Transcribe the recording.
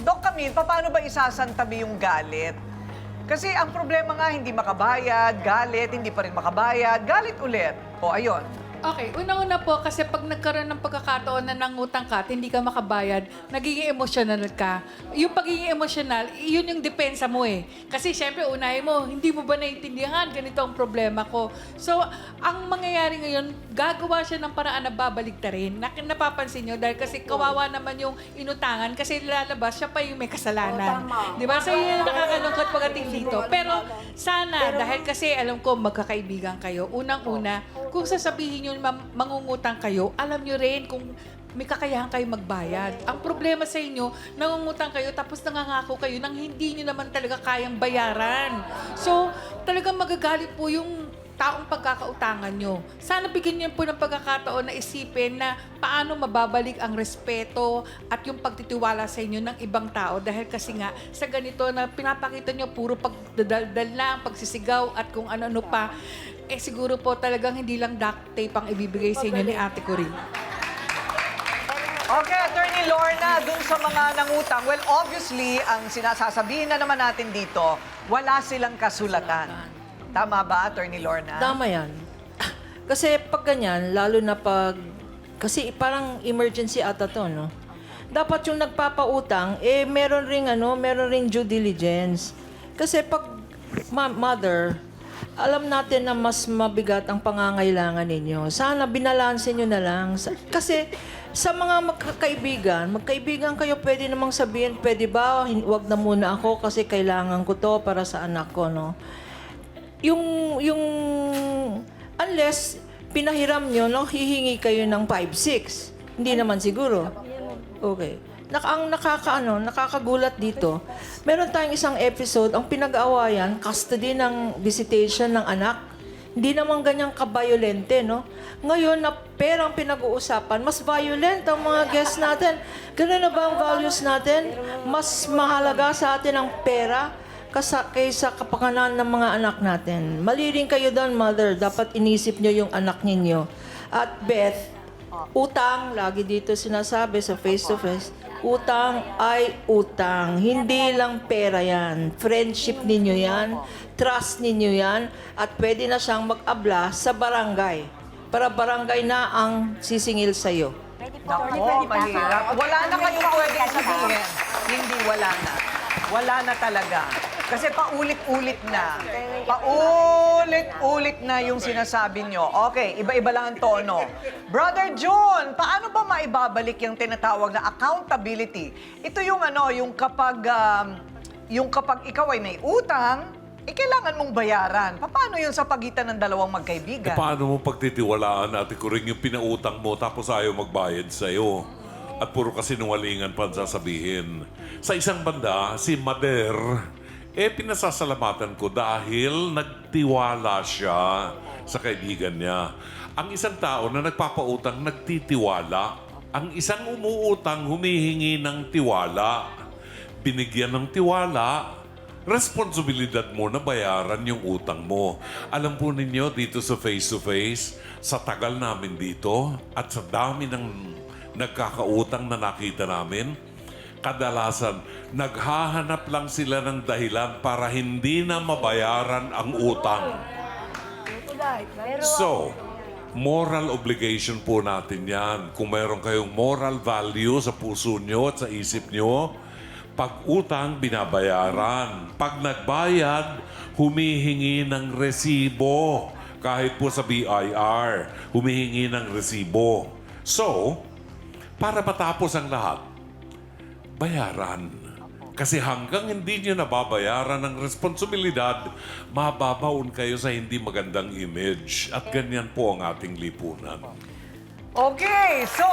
Doc Camille, paano ba isasantabi yung galit? Kasi ang problema nga, hindi makabayad, galit, hindi pa rin makabayad, galit ulit. O, ayun. Okay, unang-una po kasi pag nagkaroon ng pagkakataon na nangutang ka at hindi ka makabayad, nagiging emotional ka. Yung pagiging emotional, yun yung depensa mo eh. Kasi syempre, unahin mo, hindi mo ba naiintindihan, ganito ang problema ko. So, ang mangyayari ngayon, gagawa siya ng paraan na babalik ta rin. Nak- napapansin nyo, dahil kasi kawawa naman yung inutangan kasi lalabas, siya pa yung may kasalanan. Di ba? So, yun yung nakakalungkot pagdating dito. Pero, sana, dahil kasi alam ko magkakaibigan kayo, unang-una, kung sasabihin nyo ma- mangungutang kayo, alam nyo rin kung may kakayahan kayo magbayad. Ang problema sa inyo, nangungutang kayo tapos nangangako kayo nang hindi nyo naman talaga kayang bayaran. So, talagang magagalit po yung taong pagkakautangan nyo. Sana bigyan niyo po ng pagkakataon na isipin na paano mababalik ang respeto at yung pagtitiwala sa inyo ng ibang tao dahil kasi nga sa ganito na pinapakita nyo puro pagdadaldal lang, pagsisigaw at kung ano-ano pa, eh siguro po talagang hindi lang duct tape ang ibibigay sa inyo ni Ate Corinne. Okay, Attorney Lorna, dun sa mga nangutang, well, obviously, ang sinasasabihin na naman natin dito, wala silang kasulatan. Tama ba, Attorney Lorna? Tama yan. Kasi pag ganyan, lalo na pag... Kasi parang emergency ata to, no? Dapat yung nagpapautang, eh, meron ring, ano, meron ring due diligence. Kasi pag ma- mother, alam natin na mas mabigat ang pangangailangan ninyo. Sana binalanse nyo na lang. Kasi sa mga magkakaibigan, magkaibigan kayo, pwede namang sabihin, pwede ba, wag na muna ako kasi kailangan ko to para sa anak ko, no? yung yung unless pinahiram nyo, no, hihingi kayo ng 5-6. Hindi naman siguro. Okay. Nak ang nakakaano, nakakagulat dito, meron tayong isang episode, ang pinag-aawayan, custody ng visitation ng anak. Hindi naman ganyang kabayolente, no? Ngayon, na perang pinag-uusapan, mas violent ang mga guests natin. Ganun na ba ang values natin? Mas mahalaga sa atin ang pera kasa, kaysa kapakanan ng mga anak natin. Mali rin kayo doon, mother. Dapat inisip nyo yung anak ninyo. At Beth, utang, lagi dito sinasabi sa face-to-face, utang ay utang. Hindi lang pera yan. Friendship ninyo yan. Trust ninyo yan. At pwede na siyang mag-abla sa barangay. Para barangay na ang sisingil sa'yo. Nako, mahirap. Wala na kayong pwedeng sabihin. Hindi wala na. Wala na talaga. Kasi paulit-ulit na. Paulit-ulit na yung sinasabi nyo. Okay, iba-iba lang ang tono. Brother John, paano ba maibabalik yung tinatawag na accountability? Ito yung ano, yung kapag, um, yung kapag ikaw ay may utang, eh, kailangan mong bayaran. Paano yun sa pagitan ng dalawang magkaibigan? Eh, paano mo pagtitiwalaan ate ko rin yung pinautang mo tapos ayaw magbayad sa'yo? At puro kasinungalingan pa ang sasabihin. Sa isang banda, si Mader, eh pinasasalamatan ko dahil nagtiwala siya sa kaibigan niya. Ang isang tao na nagpapautang, nagtitiwala. Ang isang umuutang, humihingi ng tiwala. Binigyan ng tiwala, responsibilidad mo na bayaran yung utang mo. Alam po ninyo dito sa face-to-face, sa tagal namin dito at sa dami ng nagkakautang na nakita namin, kadalasan naghahanap lang sila ng dahilan para hindi na mabayaran ang utang. So, moral obligation po natin yan. Kung mayroon kayong moral value sa puso nyo at sa isip nyo, pag utang, binabayaran. Pag nagbayad, humihingi ng resibo. Kahit po sa BIR, humihingi ng resibo. So, para matapos ang lahat, bayaran. Kasi hanggang hindi nyo nababayaran ng responsibilidad, mababaon kayo sa hindi magandang image. At ganyan po ang ating lipunan. Okay, so,